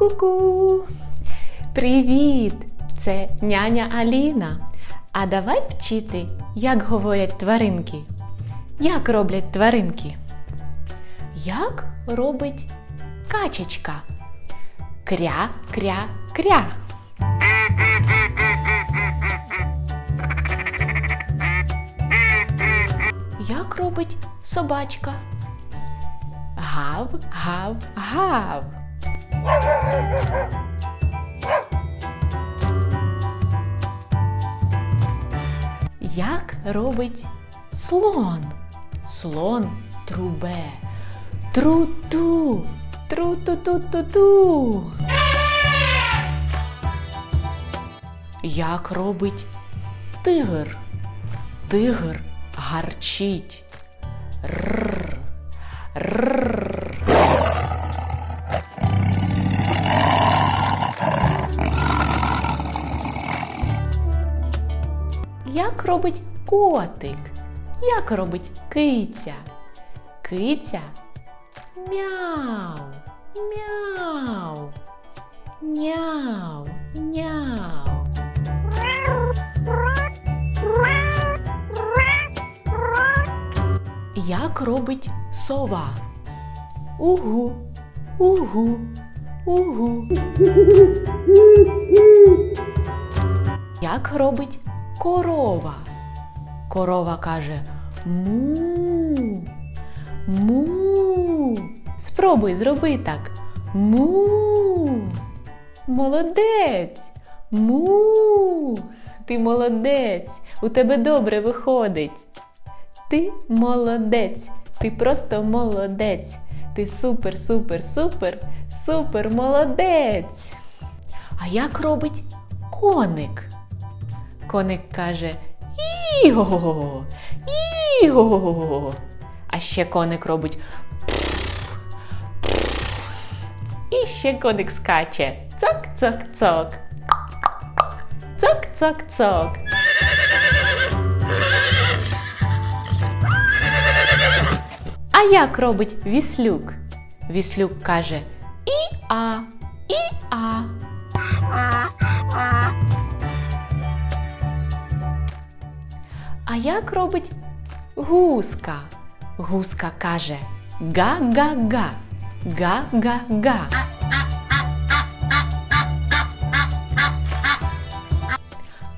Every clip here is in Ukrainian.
Ку-ку. Привіт! Це няня Аліна. А давай вчити, як говорять тваринки. Як роблять тваринки? Як робить качечка? Кря, кря, кря. Як робить собачка? Гав, гав, гав. Як робить слон? Слон трубе. Тру-ту, тру-ту-ту-ту-ту. Як робить тигр? Тигр гарчить. Рр. Рр. Як робить котик? Як робить киця? Киця мяу, мяу, няу, няу. Як робить сова? Угу, угу, угу. Як робить корова? Корова каже му. Му. Спробуй зроби так. Му. Молодець. Му. Ти молодець. У тебе добре виходить. Ти молодець. Ти просто молодець. Ти супер, супер, супер, супер молодець. А як робить коник? Коник каже Іго, іго. А ще коник робить. І ще коник скаче. Цок-цок-цок. Цок-цок-цок. А як робить віслюк? Віслюк каже І-а, і-а. А як робить гуска? Гуска каже га-га-га, га-га-га.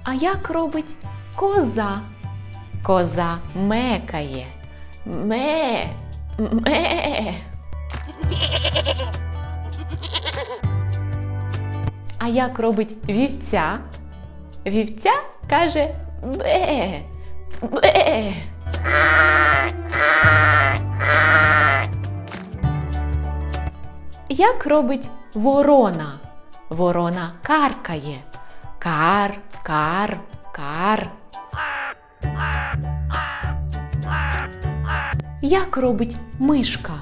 А як робить коза? Коза мекає. Ме. Ме. А як робить вівця? Вівця каже бе. Як робить ворона? Ворона каркає. Кар, кар, кар. Як робить мишка?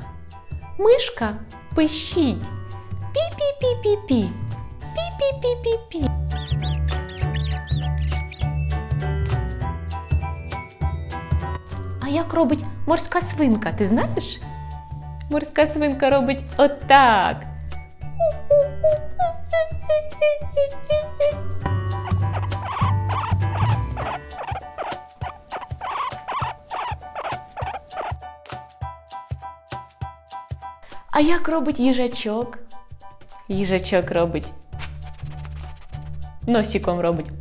Мишка пищить. Пі-пі-пі-пі-пі. Пі-пі-пі-пі-пі. Як робить морська свинка, ти знаєш? Морська свинка робить отак. А як робить їжачок? Їжачок робить. Носиком робить.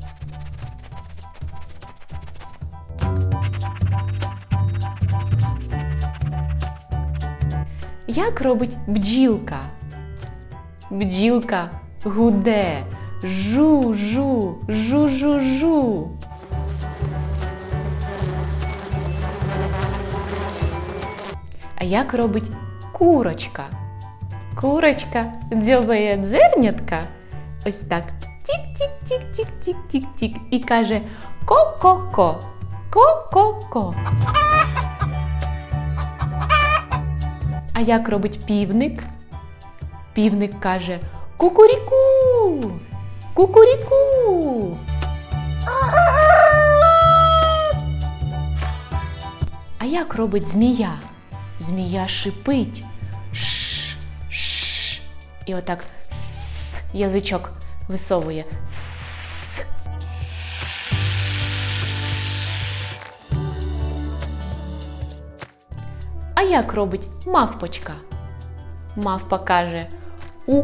Як робить бджілка? Бджілка гуде. Жу-жу, жу-жу-жу. А як робить курочка? Курочка дзьобає дзернятка. Ось так. Тік-тік-тік-тік-тік-тік-тік. І каже ко-ко-ко. Ко-ко-ко. А як робить півник? Півник каже Кукуріку. Кукуріку. А як робить змія? Змія шипить. Ш, ш. І отак язичок висовує. Як робить мавпочка? Мавпа каже у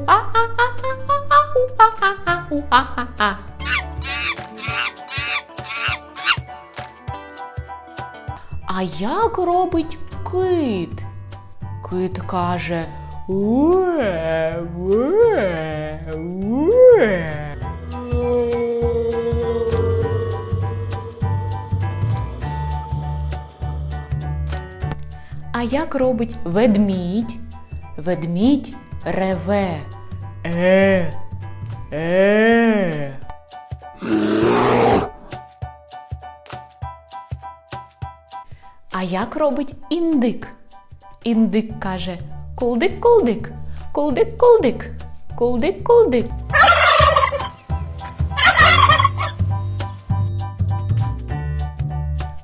а як робить кит? Кит каже уе, як робить ведмідь? Ведмідь реве. Е. Е. А як робить індик? Індик каже кулдик, кулдик, кулдик, кулдик, кулдик, кулдик.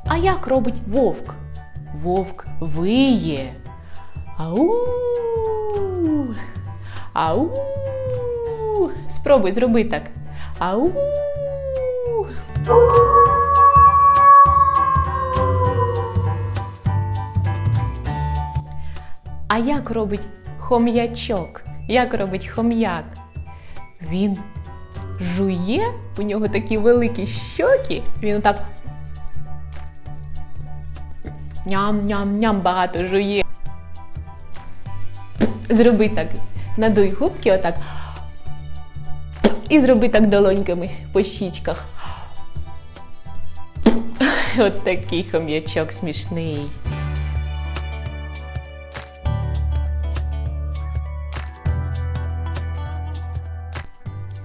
А як робить вовк? Вовк виє. Ау. Ау. Спробуй зроби так. Ау. А як робить хом'ячок? Як робить хом'як? Він жує, у нього такі великі щоки, він отак ням-ням-ням багато жує. Зроби так. Надуй губки отак. І зроби так долоньками по щічках. От такий хом'ячок смішний.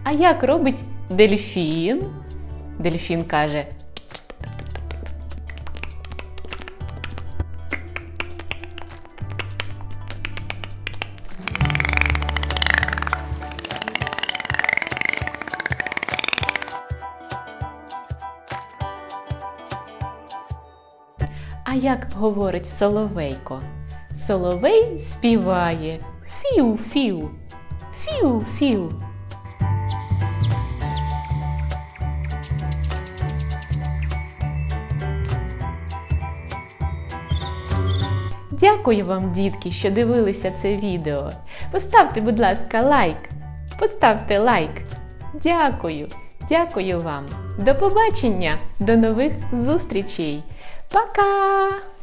А як робить дельфін? Дельфін каже. Як говорить соловейко? Соловей співає фіу-фіу, фіу-фіу. Дякую вам, дітки, що дивилися це відео. Поставте, будь ласка, лайк. Поставте лайк. Дякую, дякую вам. До побачення, до нових зустрічей. Пока!